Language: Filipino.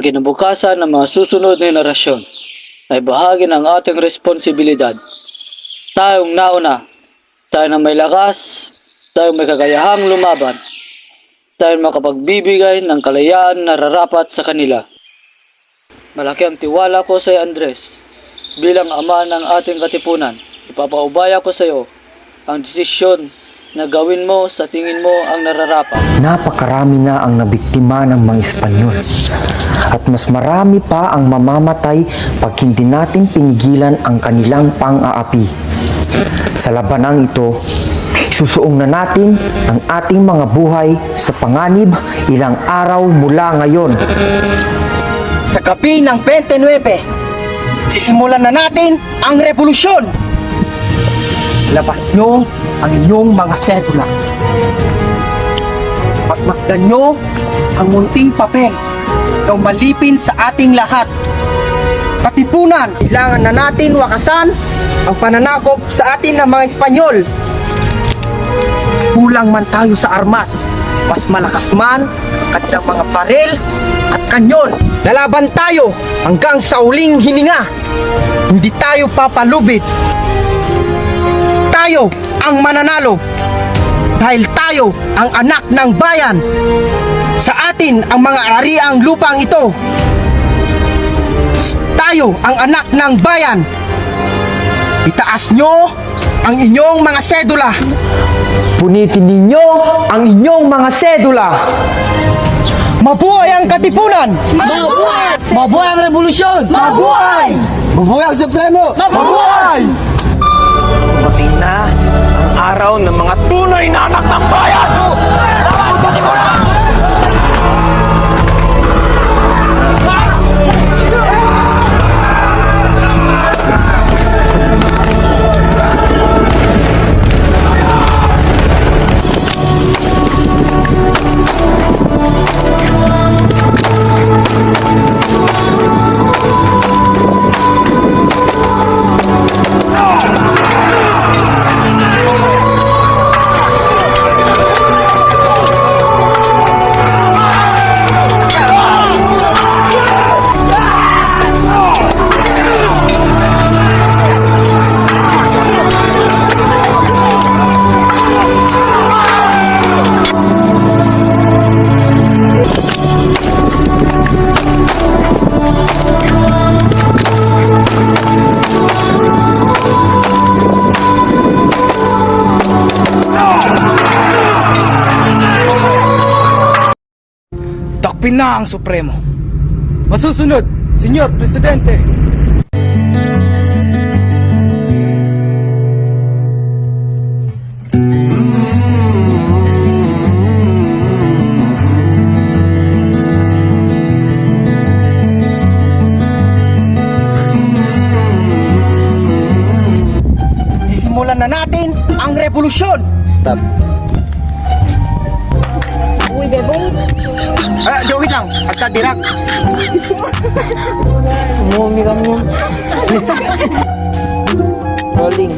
Kinabukasan ng mga susunod na henerasyon ay bahagi ng ating responsibilidad. Tayong nauna, tayo na may lakas, tayo may kakayahang lumaban, tayo makapagbibigay ng kalayaan na rarapat sa kanila. Malaki ang tiwala ko sa Andres. Bilang ama ng ating katipunan, ipapaubaya ko sa iyo ang desisyon na gawin mo sa tingin mo ang nararapat. Napakarami na ang nabiktima ng mga Espanyol. At mas marami pa ang mamamatay pag hindi natin pinigilan ang kanilang pang-aapi. Sa labanang ito, susuong na natin ang ating mga buhay sa panganib ilang araw mula ngayon. Sa gabi ng 29, sisimulan na natin ang revolusyon. Labas nyo ang inyong mga sedula. Pagmasdan nyo ang munting papel na umalipin sa ating lahat. Katipunan, kailangan na natin wakasan ang pananakop sa atin ng mga Espanyol. Kulang man tayo sa armas, mas malakas man ang mga baril at kanyon. Lalaban tayo hanggang sa uling hininga. Hindi tayo papalubid. Tayo ang mananalo. Dahil tayo ang anak ng bayan. Sa atin ang mga ariang lupang ito. Tayo ang anak ng bayan. Itaas nyo ang inyong mga sedula. Punitin ninyo ang inyong mga sedula. Mabuhay ang katipunan! Mabuhay ang revolusyon! Mabuhay! Mabuhay ang Supremo! Mabuhay! Dumating na ang araw ng mga tunay na anak ng bayan! Takpin na ang Supremo. Masusunod, Senyor Presidente. Sisimulan na natin ang revolusyon. Stop. Uy, bebong. Ah, Joey lang. Pagka dirak. Umumi kami. Rolling.